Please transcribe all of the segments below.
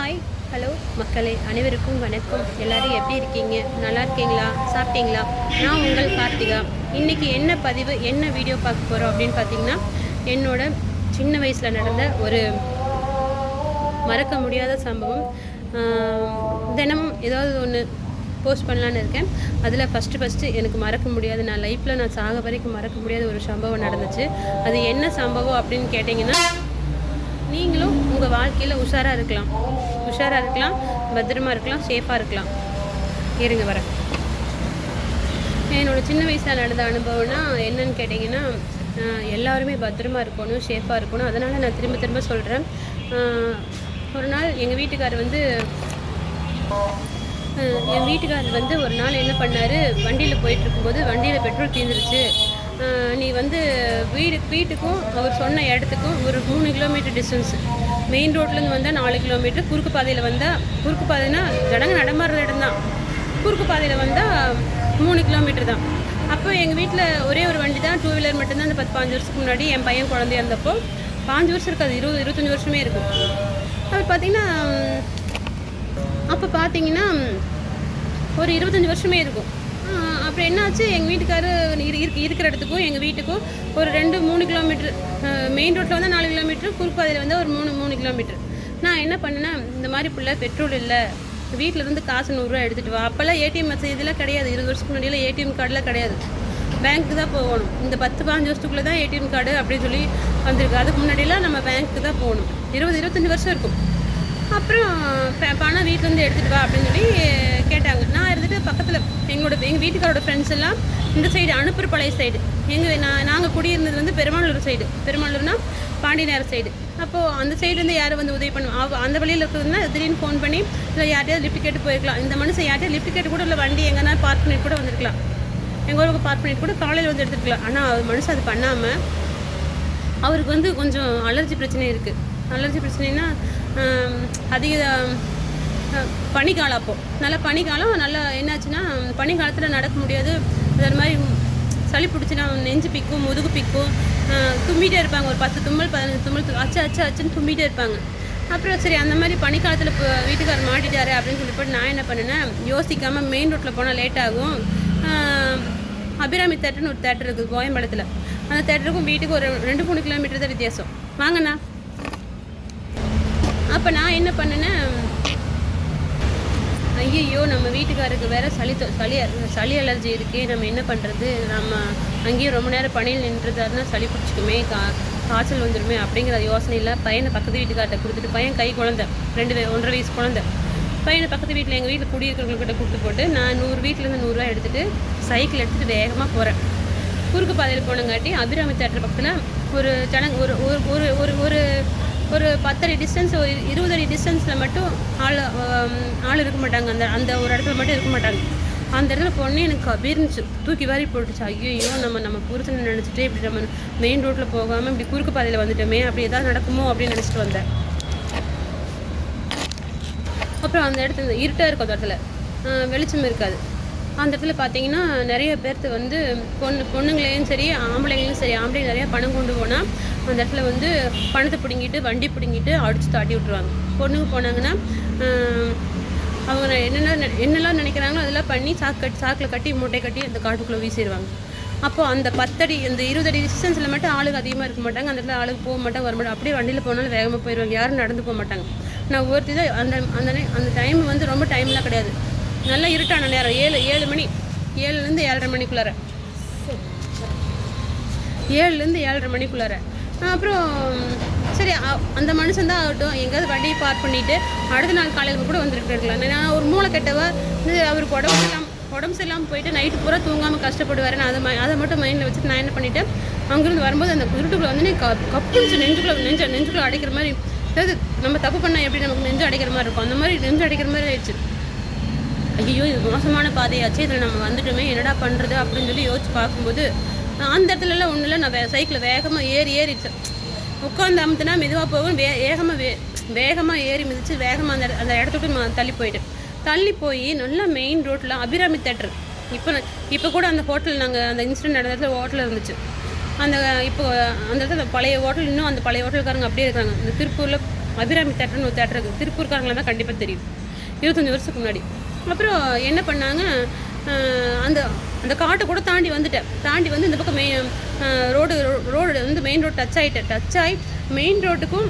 Hi hello மக்களே அனைவருக்கும் வணக்கம். எல்லாரும் எப்படி இருக்கீங்க? நல்லா இருக்கீங்களா? சாப்பிட்டீங்களா? நான் உங்கள் கார்த்திகா. இன்றைக்கி என்ன பதிவு என்ன வீடியோ பார்க்க போகிறோம் அப்படின்னு பார்த்தீங்கன்னா என்னோட சின்ன வயசில் நடந்த ஒரு மறக்க முடியாத சம்பவம். தினமும் ஏதாவது ஒன்று போஸ்ட் பண்ணலான்னு இருக்கேன். அதில் ஃபஸ்ட்டு ஃபஸ்ட்டு எனக்கு மறக்க முடியாது. நான் லைஃப்பில் நான் சாக வரைக்கும் மறக்க முடியாத ஒரு சம்பவம் நடந்துச்சு. அது என்ன சம்பவம் அப்படின்னு கேட்டிங்கன்னா நீங்களும் உங்கள் வாழ்க்கையில் உஷாராக இருக்கலாம். உஷாராக இருக்கலாம் பத்திரமா இருக்கலாம் சேஃபாக இருக்கலாம். இருங்க வரேன். என்னோடய சின்ன வயசில் நடந்த அனுபவம்னா என்னன்னு கேட்டிங்கன்னா எல்லாருமே பத்திரமா இருக்கணும் சேஃபாக இருக்கணும். அதனால் நான் திரும்ப திரும்ப சொல்கிறேன் ஒரு நாள் எங்கள் வீட்டுக்கார் வந்து என் வீட்டுக்காரர் வந்து ஒரு நாள் என்ன பண்ணார்? வண்டியில் போயிட்டுருக்கும்போது வண்டியில் பெட்ரோல் தீர்ந்துருச்சு நீ வந்து வீடு வீட்டுக்கும் அவர் சொன்ன இடத்துக்கும் ஒரு மூணு கிலோமீட்டர் டிஸ்டன்ஸு மெயின் ரோட்லேருந்து வந்தால் நாலு கிலோமீட்டர் குறுக்கு பாதையில் வந்தால் குறுக்கு பாதைனா ஜனங்க நடமாடுற இடம் தான். குறுக்கு பாதையில் வந்தால் மூணு கிலோமீட்டர் தான். அப்போ எங்கள் வீட்டில் ஒரே ஒரு வண்டி தான் டூ வீலர் மட்டும்தான் அந்த பத்து பாஞ்சு வருஷத்துக்கு முன்னாடி என் பையன் குழந்தையா இருந்தப்போ பாஞ்சு வருஷம் இருக்காது இருபது இருபத்தஞ்சி வருஷமே இருக்கும். அப்போ பார்த்தீங்கன்னா அப்போ பார்த்தீங்கன்னா ஒரு இருபத்தஞ்சி வருஷமே இருக்கும். அப்புறம் என்னாச்சு? எங்கள் வீட்டுக்காரு இரு- இருக்கிற இடத்துக்கும் எங்கள் வீட்டுக்கும் ஒரு ரெண்டு மூணு கிலோமீட்ரு மெயின் ரோட்டில் வந்து நாலு கிலோமீட்ரு குறுப்பாதையில் வந்து ஒரு மூணு மூணு கிலோமீட்டர். நான் என்ன பண்ணேன்னா? இந்த மாதிரி பிள்ளை பெட்ரோல் இல்லை. வீட்டில் இருந்து காசு நூறுரூவா எடுத்துகிட்டு வா. அப்போல்லாம் ஏடிஎம் இதெல்லாம் கிடையாது. இருபது வருஷத்துக்கு முன்னாடியெல்லாம் ஏடிஎம் கார்டெலாம் கிடையாது. பேங்க்கு தான் போகணும். இந்த பத்து பாஞ்சு வருஷத்துக்குள்ளே தான் ஏடிஎம் கார்டு அப்படின்னு சொல்லி வந்திருக்கு. அதுக்கு முன்னாடியெல்லாம் நம்ம பேங்க்கு தான் போகணும். இருபது இருபத்தஞ்சி வருஷம் இருக்கும். அப்புறம் ப- பணம் வீட்டிலேருந்து எடுத்துகிட்டு வா அப்படின்னு சொல்லி கேட்டாங்க. நான் பக்கத்தில் எங்களோட எங்கள் வீட்டுக்காரோட ஃப்ரெண்ட்ஸ் எல்லாம் இந்த சைடு அனுப்புற பழைய சைடு எங்கள் நான் நாங்கள் குடியிருந்தது வந்து பெருமாளூர் சைடு பெருமாளூர்னா பாண்டியநேர் சைடு அப்போது அந்த சைடுலேருந்து யாரும் வந்து உதவி பண்ணுவோம் அவ அந்த வழியில் இருக்கிறதுனா திடீர்னு ஃபோன் பண்ணி இல்லை யார்ட்டையாவது லிஃப்ட் கேட்டு போயிருக்கலாம். இந்த மனுஷன் யார்ட்டையும் லிஃப்ட் கேட்டு கூட இல்லை வண்டி எங்கன்னா பார்க் பண்ணிட்டு கூட வந்திருக்கலாம். எங்கள் ஊருக்கு பார்க் பண்ணிட்டு கூட காலையில் வந்து எடுத்துக்கலாம் ஆனால் மனுஷன் அது பண்ணாமல் அவருக்கு வந்து கொஞ்சம் அலர்ஜி பிரச்சனை இருக்குது அலர்ஜி பிரச்சனைனா அதிக பனிக்காலம் அப்போது நல்ல பனிக்காலம் நல்லா என்னாச்சுன்னா பனிக்காலத்தில் நடக்க முடியாது. அது மாதிரி சளி பிடிச்சினா நெஞ்சு பிக்கும் முதுகு பிக்கும். தும்பிகிட்டே தும்மிட்டே இருப்பாங்க. ஒரு பத்து தும்மல் பதினஞ்சு தும்மல் அச்சு அச்சு அச்சுன்னு தும்மிட்டே இருப்பாங்க. அப்புறம் சரி அந்த மாதிரி பனிக்காலத்தில் இப்போ வீட்டுக்காரர் மாட்டிட்டாரு அப்படின்னு சொல்லிட்டு நான் என்ன பண்ணினேன் யோசிக்காமல் மெயின் ரோட்டில் போனால் லேட் ஆகும். அபிராமி தேட்டர்னு ஒரு தேட்டர் இருக்குது கோயம்பேடத்தில் அந்த தேட்டருக்கும் வீட்டுக்கு ஒரு ரெண்டு மூணு கிலோமீட்டர் தான் வித்தியாசம். வாங்கண்ணா. அப்போ நான் என்ன பண்ணினேன் ஐயையோ நம்ம வீட்டுக்காருக்கு வேற சளி தொ- சளி சளி அலர்ஜி இருக்கே நம்ம என்ன பண்ணுறது நம்ம அங்கேயும் ரொம்ப நேரம் பணியில் நின்றுதாருன்னா சளி பிடிச்சிக்குமே கா காய்ச்சல் வந்துடுமே அப்படிங்கிற யோசனையில் பையனை பக்கத்து வீட்டுக்கார்ட்ட கொடுத்துட்டு பையன் கை குழந்தை ரெண்டு ஒன்றரை வயசு குழந்தை. பையனை பக்கத்து வீட்டில் எங்கள் வீட்டில் குடியிருக்கிறவங்கக்கிட்ட கொடுத்து போட்டு நான் நூறு வீட்டிலேருந்து நூறுரூவா எடுத்துகிட்டு சைக்கிள் எடுத்துகிட்டு வேகமாக போகிறேன் குறுக்கு பாதையில் போனங்காட்டி அபிராமி தேட்டர் பக்கத்தில் ஒரு சடங்கு ஒரு ஒரு ஒரு ஒரு ஒரு பத்தடி டிஸ்டன்ஸ் ஒரு இருபது அடி டிஸ்டன்ஸில் மட்டும் ஆள் ஆள் இருக்க மாட்டாங்க. அந்த அந்த ஒரு இடத்துல மட்டும் இருக்க மாட்டாங்க. அந்த இடத்துல போனே எனக்கு கபீர்னுச்சு தூக்கி வாரி போட்டுச்சு. ஐயோ நம்ம நம்ம புருஷனை நினச்சிட்டு இப்படி நம்ம மெயின் ரோட்டில் போகாமல் இப்படி குறுக்கு பாதையில் வந்துட்டோமே அப்படி ஏதாவது நடக்குமோ அப்படின்னு நினச்சிட்டு வந்தேன். அப்புறம் அந்த இடத்துல இருட்டாக இருக்கும் அந்த இடத்துல. வெளிச்சம் இருக்காது. அந்த இடத்துல பார்த்தீங்கன்னா நிறைய பேர்த்து வந்து பொண்ணு பொண்ணுங்களையும் சரி ஆம்பளைங்களையும் சரி ஆம்பளை நிறைய பணம் கொண்டு போனால் அந்த இடத்துல வந்து பணத்தை பிடுங்கிட்டு வண்டி பிடுங்கிட்டு அடித்து தாட்டி விட்ருவாங்க பொண்ணுங்க போனாங்கன்னா அவங்க என்னென்ன நெ- என்னெல்லாம் நினைக்கிறாங்களோ அதெல்லாம் பண்ணி சாக்கு கட்டி சாக்கில் கட்டி மூட்டை கட்டி அந்த காட்டுக்குள்ளே வீசிடுவாங்க. அப்போ அந்த பத்தடி இந்த இருபது அடி டிஸ்டன்ஸில் மட்டும் ஆளுங்க அதிகமாக இருக்க மாட்டாங்க. அந்த இடத்துல ஆளுக்கு போக மாட்டாங்க வர மாட்டாங்க. அப்படியே வண்டியில் போனாலும் வேகமாக போயிடுவாங்க யாரும் நடந்து போக மாட்டாங்க. நான் ஒருத்தி தான் அந்த அந்த அந்த டைம் வந்து ரொம்ப டைம்லாம் கிடையாது. நல்லா இருட்டான நேரம். ஏழு ஏழு மணி. ஏழுலேருந்து ஏழரை மணிக்குள்ளார. ஏழுலேருந்து ஏழரை மணிக்குள்ளார. அப்புறம் சரி அந்த மனுஷன் தான் ஆகட்டும். எங்கேயாவது வண்டியை பார்க் பண்ணிவிட்டு அடுத்த நாள் காலையில் கூட வந்துட்டு இருக்கலாம் நான் ஒரு மூளை கெட்டவா? இது அவருக்கு உடம்பு இல்லாமல் உடம்பு சரியில்லாமல் போயிட்டு நைட்டு பூரா தூங்காமல் கஷ்டப்படுவார். நான் அதை ம- அதை மட்டும் மைண்டில் வச்சுட்டு நான் என்ன பண்ணிவிட்டேன் அங்கேருந்து வரும்போது அந்த குருட்டுக்குள்ளே வந்து க கப்புச்சு நெஞ்சுக்குள்ளே நெஞ்ச நெஞ்சுக்குள்ளே அடைக்கிற மாதிரி அதாவது நம்ம தப்பு பண்ணால் எப்படி நமக்கு நெஞ்சு அடைக்கிற மாதிரி இருக்கும்? அந்த மாதிரி நெஞ்சு அடைக்கிற மாதிரி ஆயிடுச்சு. ஐயோ இது மோசமான பாதையாச்சு இதில் நம்ம வந்துட்டோமே என்னடா பண்ணுறது அப்படின்னு சொல்லி யோசிச்சு பார்க்கும்போது நான் அந்த இடத்துலலாம் ஒன்றும் இல்லை நான் வே சைக்கிளை வேகமாக ஏறி ஏறிச்சேன் உட்காந்து அமுத்துனா மெதுவாக போகும் வே வேகமாக வே வேகமாக ஏறி மிதித்து வேகமாக அந்த அந்த இடத்த விட்டு தள்ளி போயிட்டேன். தள்ளி போய் நல்லா மெயின் ரோட்டில் அபிராமி தேட்டர் இப்போ நான் இப்போ கூட அந்த ஹோட்டல் நாங்கள் அந்த இன்சிடென்ட் நடந்த இடத்துல ஹோட்டல் இருந்துச்சு. அந்த இப்போ அந்த இடத்துல பழைய ஹோட்டல் இன்னும் அந்த பழைய ஹோட்டல்காரங்க அப்படியே இருக்காங்க. இந்த திருப்பூரில் அபிராமி தேட்டர்னு ஒரு தேட்டர் இருக்குது திருப்பூர்காரங்களை தான் கண்டிப்பாக தெரியும். இருபத்தஞ்சி வருஷத்துக்கு முன்னாடி. அப்புறம் என்ன பண்ணாங்க? அந்த அந்த காட்டை கூட தாண்டி வந்துட்டேன். தாண்டி வந்து இந்த பக்கம் மெயின் ரோடு ரோடு வந்து மெயின் ரோடு டச் ஆகிட்டேன் டச் ஆகி மெயின் ரோட்டுக்கும்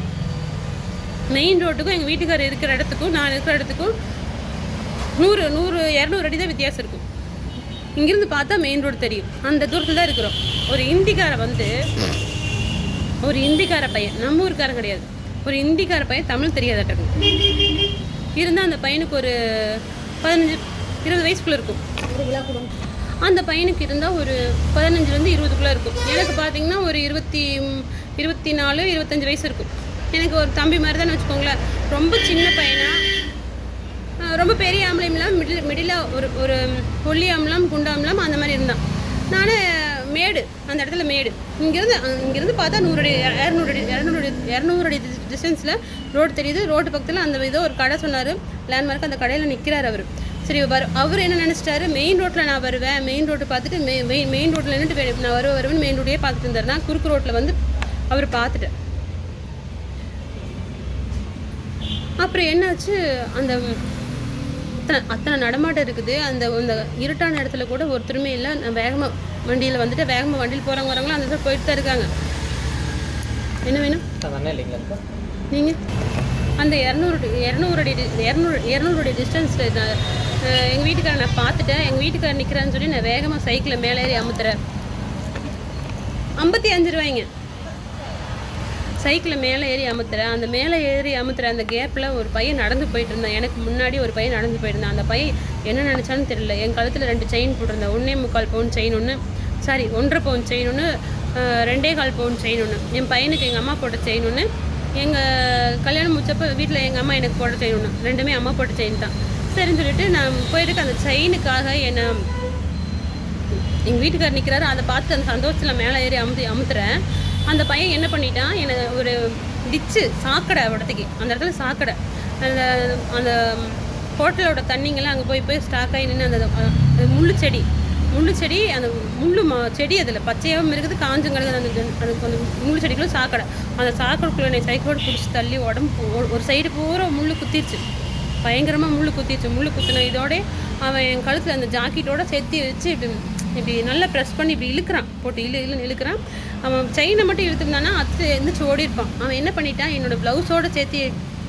மெயின் ரோட்டுக்கும் எங்கள் வீட்டுக்காரர் இருக்கிற இடத்துக்கும் நான் இருக்கிற இடத்துக்கும் நூறு நூறு இரநூறு அடி தான் வித்தியாசம் இருக்கும். இங்கேருந்து பார்த்தா மெயின் ரோடு தெரியும். அந்த தூரத்தில் தான் இருக்கிறோம். ஒரு இந்திக்காரை வந்து ஒரு இந்திக்கார பையன் நம்ம ஊருக்காரன் கிடையாது. ஒரு இந்திக்கார பையன் தமிழ் தெரியாதட்டக்கும் இருந்தால் அந்த பையனுக்கு ஒரு பதினஞ்சு இருபது வயசுக்குள்ளே இருக்கும். அந்த பையனுக்கு இருந்தால் ஒரு பதினஞ்சுலேருந்து இருபதுக்குள்ளே இருக்கும். எனக்கு பார்த்தீங்கன்னா ஒரு இருபத்தி இருபத்தி நாலு இருபத்தஞ்சி வயசு இருக்கும். எனக்கு ஒரு தம்பி மாதிரி தான் வச்சுக்கோங்களேன். ரொம்ப சின்ன பையனாக ரொம்ப பெரிய ஆம்பளையும் மிடில் மிடிலாக ஒரு ஒரு ஒல்லி ஆம்பளம் குண்டாம்பளம் அந்த மாதிரி இருந்தான். நான் மேடு அந்த இடத்துல மேடு. இங்கேருந்து இங்கேருந்து பார்த்தா நூறு அடி இரநூறு அடி இரநூறு இரநூறு அடி டிஸ்டன்ஸில் ரோடு தெரியுது. ரோடு பக்கத்தில் அந்த ஏதோ ஒரு கடை சொன்னார். லேண்ட்மார்க் அந்த கடையில் நிற்கிறார் அவர். சரி வரு அவர் என்ன நினச்சிட்டாரு? மெயின் ரோட்டில் நான் வருவேன். மெயின் ரோட்டு பார்த்துட்டு மெ மெயின் மெயின் ரோட்டில் நின்றுட்டு நான் வருவேன் வருவேன் மெயின் ரோட்டையே பார்த்துட்டு இருந்தார். நான் குறுக்கு ரோட்டில் வந்து அவர் பார்த்துட்டேன் அப்புறம் என்னாச்சு? அந்த அத்தனை அத்தனை நடமாட்டம் இருக்குது. அந்த அந்த இருட்டான இடத்துல கூட ஒருத்தருமே இல்லை. நான் வேகமாக வண்டியில் வந்துட்டு வேகமாக வண்டியில் போகிறவங்க வரவங்களும் அந்த சைடு போயிட்டு தான் இருக்காங்க. என்ன வேணும்? நீங்கள் அந்த இரநூறு இரநூறு அடி இரநூறு இரநூறு அடி டிஸ்டன்ஸில் எங்கள் வீட்டுக்காரர் நான் பார்த்துட்டேன். எங்கள் வீட்டுக்காரர் நிற்கிறான்னு சொல்லி நான் வேகமாக சைக்கிளை மேலே ஏறி அமுத்துறேன். ஐம்பத்தி அஞ்சு ரூபாய்ங்க. சைக்கிளை மேலே ஏறி அமுத்துறேன். அந்த மேலே ஏறி அமுத்துற அந்த கேப்பில் ஒரு பையன் நடந்து போயிட்டு இருந்தான். எனக்கு முன்னாடி ஒரு பையன் நடந்து போயிருந்தான் அந்த பையன் என்ன நினச்சான்னு தெரியல. என் கழுத்தில் ரெண்டு செயின் போட்டிருந்தேன். ஒன்றே முக்கால் பவுன் செயின் ஒன்று சாரி ஒன்றரை பவுன் செயின் ஒன்று ரெண்டே கால் பவுன் செயின் ஒன்று என் பையனுக்கு எங்கள் அம்மா போட்ட செயின் ஒன்று எங்கள் கல்யாணம் முடிச்சப்போ வீட்டில் எங்கள் அம்மா எனக்கு போட்ட செயின் ஒன்று ரெண்டுமே அம்மா போட்ட செயின் தான். சரின்னு சொல்லிட்டு நான் போயிட்டு அந்த செயினுக்காக என்னை எங்கள் வீட்டுக்காரர் நிற்கிறாரு அதை பார்த்து அந்த சந்தோஷத்தில் மேலே ஏறி அமுத்தி அமுத்துறேன். அந்த பையன் என்ன பண்ணிட்டான்? என்னை ஒரு டிச்சு சாக்கடை இடத்துக்கு அந்த இடத்துல சாக்கடை. அந்த அந்த ஹோட்டலோட தண்ணிங்கெல்லாம் அங்கே போய் போய் ஸ்டாக் ஆகி நின்று அந்த முள்ளு செடி. முள்ளு செடி அந்த முள்ளு மா செடி அதில் பச்சையாகவும் இருக்குது காஞ்சும் கிடக்குது. அந்த ஜன்- அந்த முள்ளு செடிக்குள்ள சாக்கடை. அந்த சாக்கடைக்குள்ளே என்னை சைக்கிளோடு பிடிச்சி தள்ளி உடம்பு ஒரு- சைடு பூரா முள்ளு குத்திருச்சு. பயங்கரமாக முள்ளு குத்திருச்சு. முள்ளு குத்தின இதோட அவன் என் கழுத்தில் அந்த ஜாக்கெட்டோட சேர்த்து வச்சு இப்படி இப்படி நல்லா ப்ரெஸ் பண்ணி இப்படி இழுக்கிறான். போட்டு இழு இழுன்னு இழுக்கிறான். அவன் செயினை மட்டும் இழுத்துருந்தானா அத்து எந்திரிச்சு ஓடி இருப்பான். அவன் என்ன பண்ணிட்டான் என்னோடய ப்ளவுஸோடு சேர்த்து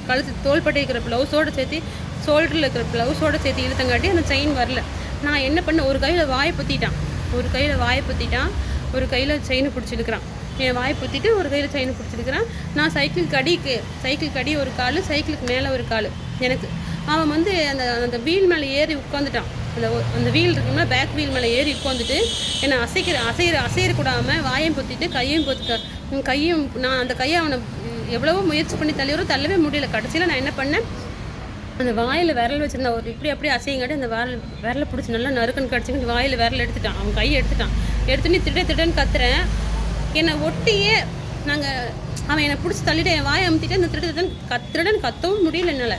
கழுத்து தோள்பட்டை இருக்கிற ப்ளவுஸோட சேர்த்து ஷோல்டரில் இருக்கிற ப்ளவுஸோடு சேர்த்து இழுத்தங்காட்டி அந்த செயின் வரல. நான் என்ன பண்ண ஒரு கையில் வாயை பொத்திட்டான். ஒரு கையில் வாயை புத்திட்டான். ஒரு கையில் செயினை பிடிச்சிருக்கிறான். என் வாய் புத்திட்டு ஒரு கையில் செயினை பிடிச்சிருக்கிறான். நான் சைக்கிள் கடிக்கு சைக்கிள் கடி ஒரு கால் சைக்கிளுக்கு மேலே ஒரு கால் எனக்கு. அவன் வந்து அந்த அந்த வீல் மேலே ஏறி உட்காந்துட்டான் அந்த அந்த வீல் இருக்குன்னா பேக் வீல் மேலே ஏறி உட்காந்துட்டு என்னை அசைக்கிற அசைகிற அசையக்கூடாமல் வாயையும் பொத்திட்டு கையும் பொத்திக்க கையும் நான் அந்த கையை அவனை எவ்வளவோ முயற்சி பண்ணி தள்ளிவரும் தள்ளவே முடியல. கடைசியில் நான் என்ன பண்ணேன் அந்த வாயில் விரல் வச்சிருந்தா ஒரு இப்படி அப்படியே அசையங்காட்டி அந்த விரல் விரலை பிடிச்சி நல்லா நறுக்கன்னு கடிச்சிக்கிட்டு வாயில் விரல் எடுத்துட்டான். அவன் கையை எடுத்துட்டான். எடுத்துட்டு திட்ட திட்டன்னு கத்துறேன். என்னை ஒட்டியே நாங்கள் அவன் என்னை பிடிச்சி தள்ளிட்டு என் வாயை அமுத்திட்டு அந்த திட்ட திட்டன் கத்துறடன் கத்தவும் முடியல என்னால்.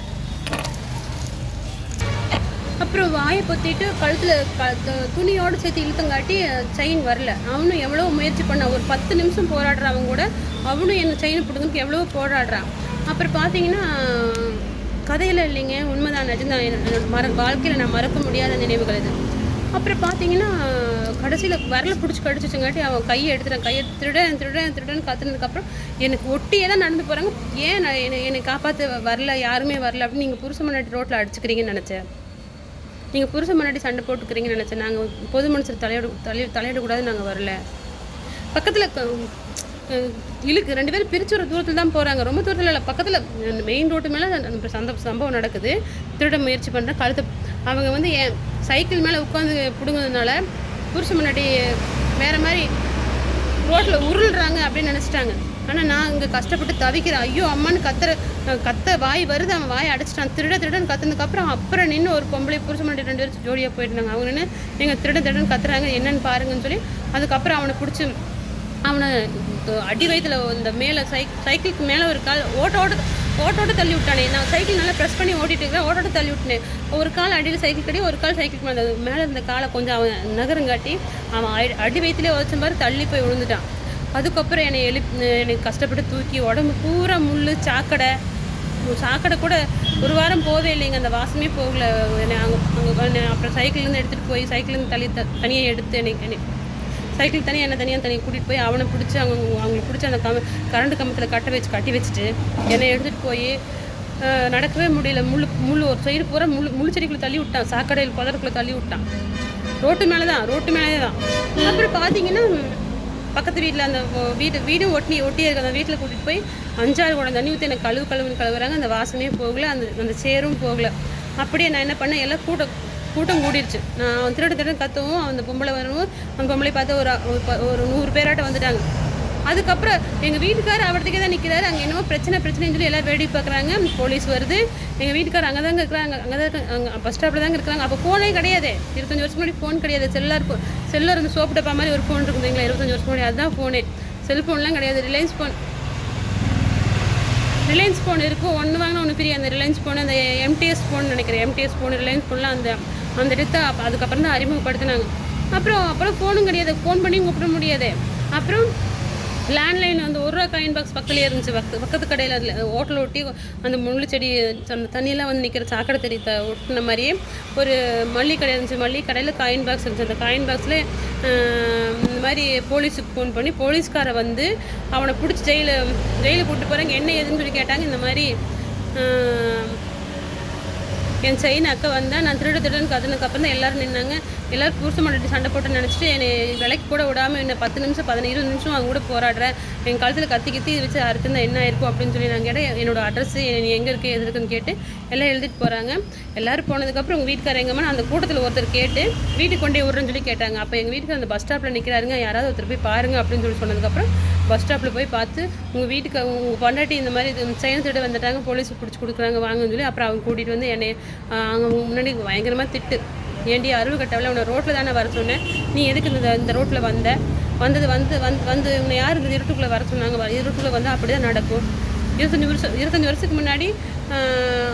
அப்புறம் வாயை பொத்திட்டு கழுத்தில் க துணியோடு சேர்த்து இழுத்தங்காட்டி செயின் வரல. அவனும் எவ்வளோ முயற்சி பண்ணான். ஒரு பத்து நிமிஷம் போராடுறான் அவன் கூட அவனும் என்ன செயின் பிடிக்கும் எவ்வளோ போராடுறான். அப்புறம் பார்த்தீங்கன்னா கதையில் இல்லைங்க. உண்மைதான் நிஜம்தான். என்னோட மற வாழ்க்கையில் நான் மறக்க முடியாத நினைவுகள் இது. அப்புறம் பார்த்தீங்கன்னா கடைசியில் வரல பிடிச்சி கடிச்சிச்சுங்காட்டி அவன் கையை எடுத்துட்டான். கையை திருடன் திருடன் திருடன் கத்துனதுக்கப்புறம் எனக்கு ஒட்டியே தான் நடந்து போகிறாங்க ஏன் நான் என்னை என்னை காப்பாற்ற வரல யாருமே வரல அப்படின்னு நீங்கள் புருஷமன்னாட்டு ரோட்டில் அடிச்சுக்கிறீங்கன்னு நினச்சேன். நீங்கள் புருஷன் முன்னாடி சண்டை போட்டுக்கிறீங்கன்னு நினச்சேன். நாங்கள் பொது மனுஷர் தலையிட தலை தலையிடக்கூடாது நாங்கள் வரல. பக்கத்தில் இழுக்கு. ரெண்டு பேரும் பிரிச்சு ஒரு தூரத்தில் தான் போகிறாங்க ரொம்ப தூரத்தில் இல்லை பக்கத்தில் மெயின் ரோட்டு மேலே அந்த சந்த சம்பவம் நடக்குது. திருட முயற்சி பண்ணுற கழுத்து அவங்க வந்து என் சைக்கிள் மேலே உட்காந்து பிடுங்குறதுனால புருஷன் முன்னாடி வேறு மாதிரி ரோட்டில் உருள்றாங்க அப்படின்னு நினச்சிட்டாங்க. ஆனால் நான் இங்கே கஷ்டப்பட்டு தவிக்கிறேன். ஐயோ அம்மான்னு கத்துற கத்த வாய் வருது அவன் வாய் அடைச்சிட்டான். திருட திருடன் கத்துனதுக்கப்புறம் அப்புறம் நின்று ஒரு பொம்பளை புருஷன் மண்டி ரெண்டு பேரும் ஜோடியாக போயிருந்தாங்க அவங்க நின்று எங்கள் திருட திருடன் கத்துறாங்க என்னன்னு பாருங்கன்னு சொல்லி அதுக்கப்புறம் அவனை பிடிச்சி அவனை அடி வயதில் இந்த மேலே சைக் சைக்கிளுக்கு மேலே ஒரு கால் ஓட்ட ஓட்ட ஓட்டோட தள்ளி விட்டானே. நான் சைக்கிள் நல்லா ப்ரெஸ் பண்ணி ஓட்டிட்டு இருக்கேன் ஓட்டோட தள்ளி விட்டேன். ஒரு கால் அடியில் சைக்கிள் கட்டி ஒரு கால் சைக்கிள் மேலே மேலே இருந்த காலை கொஞ்சம் அவன் நகரங்காட்டி அவன் அடி- அடி வயிற்றுலேயே உதச்ச மாதிரி தள்ளி போய் விழுந்துட்டான். அதுக்கப்புறம் என்னை எழுப் என்னை கஷ்டப்பட்டு தூக்கி உடம்பு பூரா முள் சாக்கடை சாக்கடை கூட ஒரு வாரம் போதே இல்லைங்க. அந்த வாசமே போகல. என்னை அங்கே அங்கே அப்புறம் சைக்கிள்லேருந்து எடுத்துகிட்டு போய் சைக்கிள்லேருந்து தள்ளி த தனியாக எடுத்து என்னை என்னை சைக்கிள் தனியாக என்ன தனியாக தனியாக கூட்டிகிட்டு போய் அவனை பிடிச்சி அவங்க அவங்களுக்கு பிடிச்ச அந்த கம் கரண்ட் கம்பத்தில் கட்ட வச்சு கட்டி வச்சுட்டு என்னை எடுத்துகிட்டு போய் நடக்கவே முடியல. முள் முள் ஒரு சைடு பூரா முள் முள் செடிக்குள்ளே தள்ளி விட்டான். சாக்கடையில் புதருக்குள்ளே தள்ளி விட்டான். ரோட்டு மேலே தான் ரோட்டு மேலே தான் அப்புறம் பார்த்தீங்கன்னா பக்கத்து வீட்டில் அந்த ஒ- வீடு வீடும் ஒட்டி ஒட்டி இருக்க அந்த வீட்டில் கூட்டிகிட்டு போய் அஞ்சாறு குடம் தண்ணி ஊற்றி எனக்கு கழுவு கழுவுன்னு கழுவுறாங்க. அந்த வாசமே போகல. அந்த அந்த சேரும் போகல. அப்படியே நான் என்ன பண்ணேன்? எல்லாம் கூட்டம் கூட்டம் கூடிருச்சு. நான் திருட திருடன் கத்தவும். அந்த பொம்பளை வரவும் அந்த பொம்பளை பார்த்து ஒரு ஒரு ஒரு நூறு பேராட்ட வந்துட்டாங்க. அதுக்கப்புறம் எங்கள் வீட்டுக்காரர் அவர்த்துக்கே தான் நிற்கிறாரு அங்கே என்னமோ பிரச்சனை பிரச்சனைன்னு சொல்லி எல்லாம் வேடி பார்க்குறாங்க. போலீஸ் வருது. எங்கள் வீட்டுக்கார் அங்கே தாங்க இருக்கிறாங்க. அங்கே தான் இருக்காங்க அங்கே பஸ் ஸ்டாப்பில் தாங்க இருக்கிறாங்க. அப்போ ஃபோனே கிடையாது. இருபத்தஞ்சி வருஷம் முன்னாடி ஃபோன் கிடையாது. செல்லார் ஃபோன் செல்லர் வந்து சோப்பு டப்பா மாதிரி ஒரு ஃபோன் இருக்குதுங்களா இருபத்தஞ்சி வருஷம் முன்னாடி அதுதான் ஃபோனே செல்ஃபோன்லாம் கிடையாது. ரிலையன்ஸ் ஃபோன் ரிலையன்ஸ் ஃபோன் இருக்கும் ஒன்று வாங்கினா ஒன்று ஃப்ரீ அந்த ரிலையன்ஸ் ஃபோன் அந்த எம்டிஎஸ் ஃபோன் நினைக்கிறேன். எம்டிஎஸ் ஃபோன் ரிலையன்ஸ் ஃபோன்லாம் அந்த அந்த இடத்த அதுக்கப்புறம் தான் அறிமுகப்படுத்தினாங்க. அப்புறம் அப்புறம் ஃபோனும் கிடையாது. ஃபோன் பண்ணி கூப்பிட முடியாது. அப்புறம் லேண்ட்லைன் வந்து ஒரு ரூபா காயின் பாக்ஸ் பக்கத்துலேயே இருந்துச்சு. பக்கத்து பக்கத்து கடையில் அதில் ஹோட்டல் ஒட்டி அந்த முள்ளு செடி அந்த தண்ணியெல்லாம் வந்து நிற்கிற சாக்கடை தெரி த ஒட்டின மாதிரியே ஒரு மல்லி கடை இருந்துச்சு. மல்லி கடையில் காயின் பாக்ஸ் இருந்துச்சு. அந்த காயின் பாக்ஸில் இந்த மாதிரி போலீஸுக்கு ஃபோன் பண்ணி போலீஸ்காரை வந்து அவனை பிடிச்சி ஜெயிலு ஜெயிலுக்கு கூப்பிட்டு போகிறாங்க என்ன ஏதுன்னு சொல்லி கேட்டாங்க. இந்த மாதிரி என் செயின் அக்கா வந்தால் நான் திருட திருடன்னு கத்துனதுக்கப்புறம் தான் எல்லோரும் நின்னாங்க. எல்லோரும் புருஷ மாட்டி சண்டை போட்டு நினச்சிட்டு என்னை விலைக்கு கூட விடாமல் என்ன பத்து நிமிஷம் பதினஞ்சு இருபது நிமிஷம் அவங்க கூட போராடுறேன் என் காலத்தில் கத்தி கத்தி இது வச்சு அறுத்துருந்தா என்ன இருக்கும் அப்படின்னு சொல்லி நான் கேட்டேன். என்னோடய அட்ரஸ் நீ எங்கே இருக்குது எது இருக்குன்னு கேட்டு எல்லாம் எழுதிட்டு போகிறாங்க எல்லோரும் போனதுக்கப்புறம் உங்கள் வீட்டுக்கார எங்கம்மா அந்த கூட்டத்தில் ஒருத்தர் கேட்டு வீட்டுக்கு கொண்டே விடுறேன்னு சொல்லி கேட்டாங்க. அப்போ எங்கள் வீட்டுக்கு அந்த பஸ் ஸ்டாப்பில் நிற்கிறாருங்க யாராவது ஒருத்தர் போய் பாருங்க அப்படின்னு சொல்லி சொன்னதுக்கப்புறம் பஸ் ஸ்டாப்பில் போய் பார்த்து உங்கள் வீட்டுக்கு உங்கள் பொண்டாட்டி இந்த மாதிரி இது திட்டு வந்துட்டாங்க போலீஸ் பிடிச்சி கொடுக்குறாங்க வாங்கன்னு சொல்லி அப்புறம் அவங்க கூட்டிகிட்டு வந்து என்னை அவங்க முன்னாடி பயங்கரமாக திட்டு. ஏண்டி அருள் கட்டவில் உன்னை ரோட்டில் தானே வர சொன்னேன்? நீ எதுக்கு இந்த இந்த ரோட்டில் வந்த? வந்தது வந்து வந்து வந்து உன்னை யார் இந்த இருட்டுக்குள்ளே வர சொன்னாங்க வ- இருட்டுக்குள்ளே வந்து அப்படி தான் நடக்கும். இருபத்தஞ்சி வருஷம் இருபத்தஞ்சி வருஷத்துக்கு முன்னாடி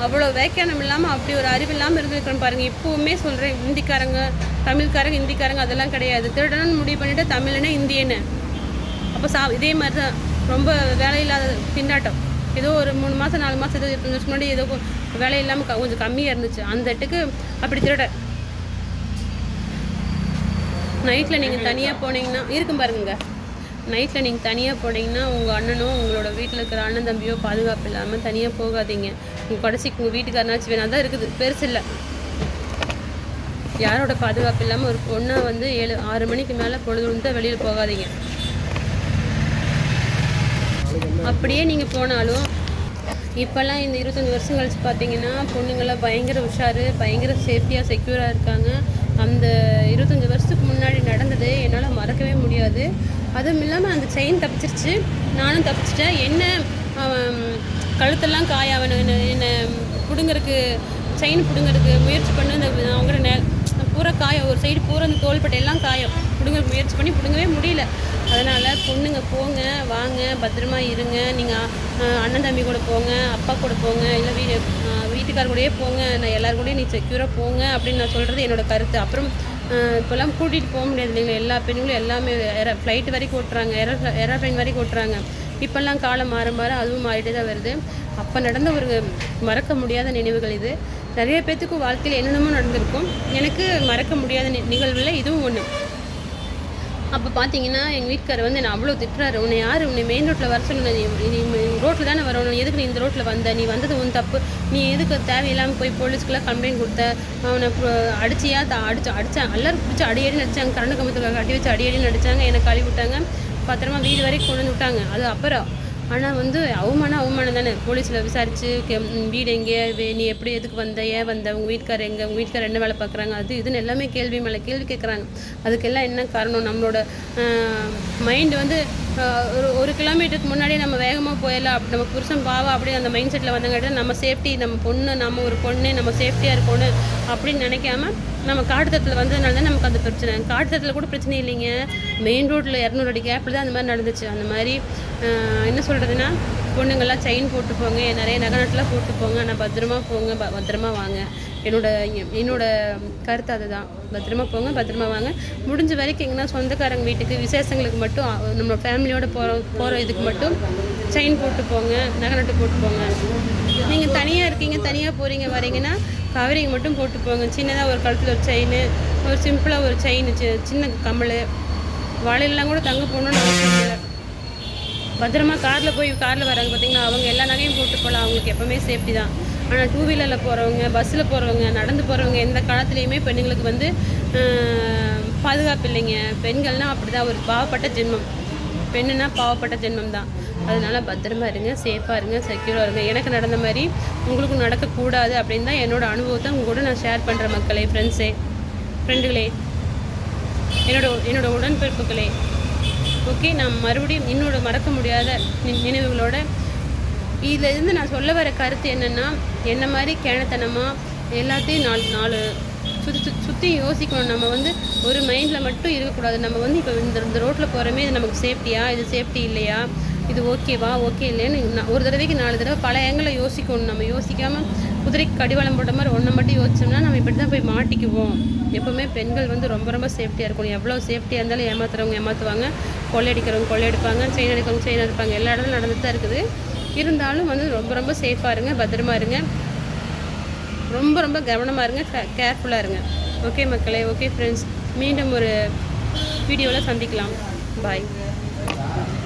அவ்வளோ வேக்கியானம் இல்லாமல் அப்படி ஒரு அறிவு இல்லாமல் இருந்திருக்கிறோம் பாருங்கள் இப்போவுமே சொல்கிறேன் ஹிந்திக்காரங்க தமிழ்காரங்க ஹிந்திக்காரங்க அதெல்லாம் கிடையாது. திருடனு முடிவு பண்ணிவிட்டு தமிழ்னா இந்தியன்னு அப்போ சா இதே மாதிரி தான் ரொம்ப வேலையில்லாத திண்டாட்டம். ஏதோ ஒரு மூணு மாதம் நாலு மாதம் ஏதோ இருபத்தஞ்சு வருஷம் முன்னாடி ஏதோ வேலை இல்லாமல் கொஞ்சம் கம்மியாக இருந்துச்சு. அந்த இடத்துக்கு அப்படி திருட நைட்டில் நீங்கள் தனியாக போனீங்கன்னா இருக்கும் பாருங்க. நைட்டில் நீங்கள் தனியாக போனீங்கன்னா உங்கள் அண்ணனோ உங்களோட வீட்டில் இருக்கிற அண்ணன் தம்பியோ பாதுகாப்பு இல்லாமல் தனியாக போகாதீங்க. உங்கள் கடைசிக்கு உங்கள் வீட்டுக்காரனாச்சும் வேணும் அதான் இருக்குது. பெருசு இல்லை. யாரோட பாதுகாப்பு இல்லாமல் ஒரு பொண்ணை வந்து ஏழு ஆறு மணிக்கு மேலே பொழுது வந்து வெளியில் போகாதீங்க. அப்படியே நீங்கள் போனாலும் இப்போல்லாம் இந்த இருபத்தஞ்சி வருஷம் கழிச்சு பார்த்தீங்கன்னா பொண்ணுங்களாம் பயங்கர உஷாரு பயங்கர சேஃப்டியாக செக்யூராக இருக்காங்க. அந்த இருபத்தஞ்சி வருஷத்துக்கு முன்னாடி நடந்தது என்னால் மறக்கவே முடியாது. அதுவும் இல்லாமல் அந்த செயின் தப்பிச்சிருச்சு. நானும் தப்பிச்சிட்டேன். என்ன கழுத்தெல்லாம் காய அவன் என்ன என்னை பிடுங்கறக்கு செயின் பிடுங்கறதுக்கு முயற்சி பண்ண அந்த அவங்க நெ பூரா காய ஒரு சைடு பூரா அந்த தோள்பட்டையெல்லாம் பிடுங்க முயற்சி பண்ணி பிடுங்கவே முடியல. அதனால் பொண்ணுங்க போங்க வாங்க பத்திரமா இருங்க. நீங்கள் அண்ணன் தம்பி கூட போங்க அப்பா கூட போங்க இல்லை வீ வீட்டுக்கார் கூடயே போங்க நான் எல்லார் கூடயும் நீ செக்யூராக போங்க அப்படின்னு நான் சொல்கிறது என்னோட கருத்து. அப்புறம் இப்போல்லாம் கூட்டிகிட்டு போக முடியாது இல்லைங்களா? எல்லா பெண்களும் எல்லாமே ஏரோ ஃப்ளைட் வரைக்கும் ஓட்டுறாங்க ஏரோ ஏரோப்ளைன் வரைக்கும் ஓட்டுறாங்க. இப்போல்லாம் காலம் மாற மாற அதுவும் மாறிட்டே தான் வருது. அப்போ நடந்த ஒரு மறக்க முடியாத நினைவுகள் இது. நிறைய பேர்த்துக்கு வாழ்க்கையில் என்னென்னமோ நடந்திருக்கும். எனக்கு மறக்க முடியாத நி- இதுவும் ஒன்று அப்போ பார்த்தீங்கன்னா எங்கள் வீட்டுக்காரர் வந்து என்ன அவ்வளோ திட்டுறாரு. உன்னை யார்? உன்னை மெயின் ரோட்டில் வர சொன்ன நீ நீ ரோட்டில் தானே வரணும். எதுக்கு நீ இந்த ரோட்டில் வந்த? நீ வந்தது உன் தப்பு. நீ எதுக்கு தேவையில்லாமல் போய் போலீஸ்க்குலாம் கம்ப்ளைண்ட் கொடுத்த? அவனை அடிச்சியா? த அடிச்சு அடித்தான் எல்லாரும் பிடிச்சி அடியடி நடிச்சாங்க. கரண்ட் கம்பத்துக்காக அடி வச்சு அடி அடி நடிச்சாங்க. என்னை கழுவி விட்டாங்க. பத்திரமா வீடு வரைக்கும் கொண்டு வந்து விட்டாங்க. அது அப்புறம் ஆனால் வந்து அவமானம் அவமானம் தானே. போலீஸில் விசாரித்து வீடு எங்கே நீ எப்படி எதுக்கு வந்த ஏன் வந்த உங்கள் வீட்டுக்காரர் எங்கே உங்கள் வீட்டுக்காரர் என்ன வேலை பார்க்குறாங்க அது இதுன்னு எல்லாமே கேள்வி மேலே கேள்வி கேட்குறாங்க. அதுக்கெல்லாம் என்ன காரணம்? நம்மளோட மைண்டு வந்து ஒரு ஒரு கிலோமீட்டருக்கு முன்னாடியே நம்ம வேகமாக போயிடலாம். அப்படி நம்ம புருஷன் பாவா அப்படி அந்த மைண்ட் செட்டில் வந்தங்காட்டி நம்ம சேஃப்டி நம்ம பொண்ணு நம்ம ஒரு பொண்ணு நம்ம சேஃப்டியாக இருக்கணும் அப்படின்னு நினைக்காம நம்ம காட்டுத்தத்தில் வந்ததுனால தான் நமக்கு அந்த பிரச்சனை. காட்டுத்தத்தில் கூட பிரச்சனை இல்லைங்க. மெயின் ரோட்டில் இரநூறு அடி கேப்பில் தான் அந்த மாதிரி நடந்துச்சு. அந்த மாதிரி என்ன சொல்கிறதுன்னா பொண்ணுங்கள்லாம் செயின் போட்டு போங்க நிறைய நகை போட்டு போங்க ஆனால் பத்திரமா போங்க. ப- பத்திரமா வாங்க. என்னோட என்னோட கருத்து அதுதான். பத்திரமா போங்க பத்திரமா வாங்க. முடிஞ்ச வரைக்கும் எங்கன்னா சொந்தக்காரங்க வீட்டுக்கு விசேஷங்களுக்கு மட்டும் நம்ம ஃபேமிலியோட போகிற போகிற இதுக்கு மட்டும் செயின் போட்டு போங்க நகை நட்டு போட்டு போங்க. நீங்கள் தனியாக இருக்கீங்க தனியாக போகிறீங்க வரீங்கன்னா கவரிங் மட்டும் போட்டு போங்க. சின்னதாக ஒரு கழுத்தில் ஒரு செயின் ஒரு சிம்பிளாக ஒரு செயின் சின்ன கம்மல். வாழையெல்லாம் கூட தங்க போகணும்னு அவசியம் இல்லை. பத்திரமா காரில் போய் காரில் வராங்க பார்த்தீங்கன்னா அவங்க எல்லா நகையும் போட்டு போகலாம் அவங்களுக்கு எப்போவுமே சேஃப்டி தான். ஆனால் டூ வீலரில் போகிறவங்க பஸ்ஸில் போகிறவங்க நடந்து போகிறவங்க எந்த காலத்துலேயுமே பெண்களுக்கு வந்து பாதுகாப்பு இல்லைங்க. பெண்கள்னால் அப்படி தான் ஒரு பாவப்பட்ட ஜென்மம். பெண்ணுன்னா பாவப்பட்ட ஜென்மம் தான். அதனால் பத்திரமா இருங்க சேஃபாக இருங்க செக்யூராக இருங்க. எனக்கு நடந்த மாதிரி உங்களுக்கும் நடக்கக்கூடாது அப்படின்னு தான் என்னோடய அனுபவத்தை உங்க கூட நான் ஷேர் பண்ணுற மக்களே ஃப்ரெண்ட்ஸே ஃப்ரெண்டுகளே என்னோட என்னோடய உடன்பிறப்புகளே. ஓகே நான் மறுபடியும் என்னோட மறக்க முடியாத நி- நினைவுகளோட இதிலேருந்து நான் சொல்ல வர கருத்து என்னென்னா என்ன மாதிரி கேணத்தனமாக எல்லாத்தையும் நாலு நாலு சுற்றி சுற்றி சுற்றி யோசிக்கணும். நம்ம வந்து ஒரு மைண்டில் மட்டும் இருக்கக்கூடாது. நம்ம வந்து இப்போ இந்த இந்த ரோட்டில் போகிறோமே இது நமக்கு சேஃப்டியா இது சேஃப்டி இல்லையா? இது ஓகேவா ஓகே இல்லைன்னு ஒரு தடவைக்கு நாலு தடவை பல ஏங்கில் யோசிக்கணும். நம்ம யோசிக்காமல் குதிரைக்கு கடிவாளம் போட்ட மாதிரி ஒன்றை மட்டும் யோசிச்சோம்னா நம்ம இப்படி தான் போய் மாட்டிக்குவோம். எப்போவுமே பெண்கள் வந்து ரொம்ப ரொம்ப சேஃப்டியாக இருக்கணும். எவ்வளோ சேஃப்டியாக இருந்தாலும் ஏமாத்துறவங்க ஏமாற்றுவாங்க கொள்ளையடிக்கிறவங்க கொள்ளையடிப்பாங்க செயின் அடிக்கிறவங்க செயின் அடிப்பாங்க. எல்லா இடத்துலையும் நடந்துட்டு தான் இருக்குது. இருந்தாலும் வந்து ரொம்ப ரொம்ப சேஃபாக இருங்க பத்திரமா இருங்க. ரொம்ப ரொம்ப கவனமாக இருங்க கேர்ஃபுல்லாக இருங்க. ஓகே மக்களே ஓகே ஃப்ரெண்ட்ஸ் மீண்டும் ஒரு வீடியோவில் சந்திக்கலாம். பாய்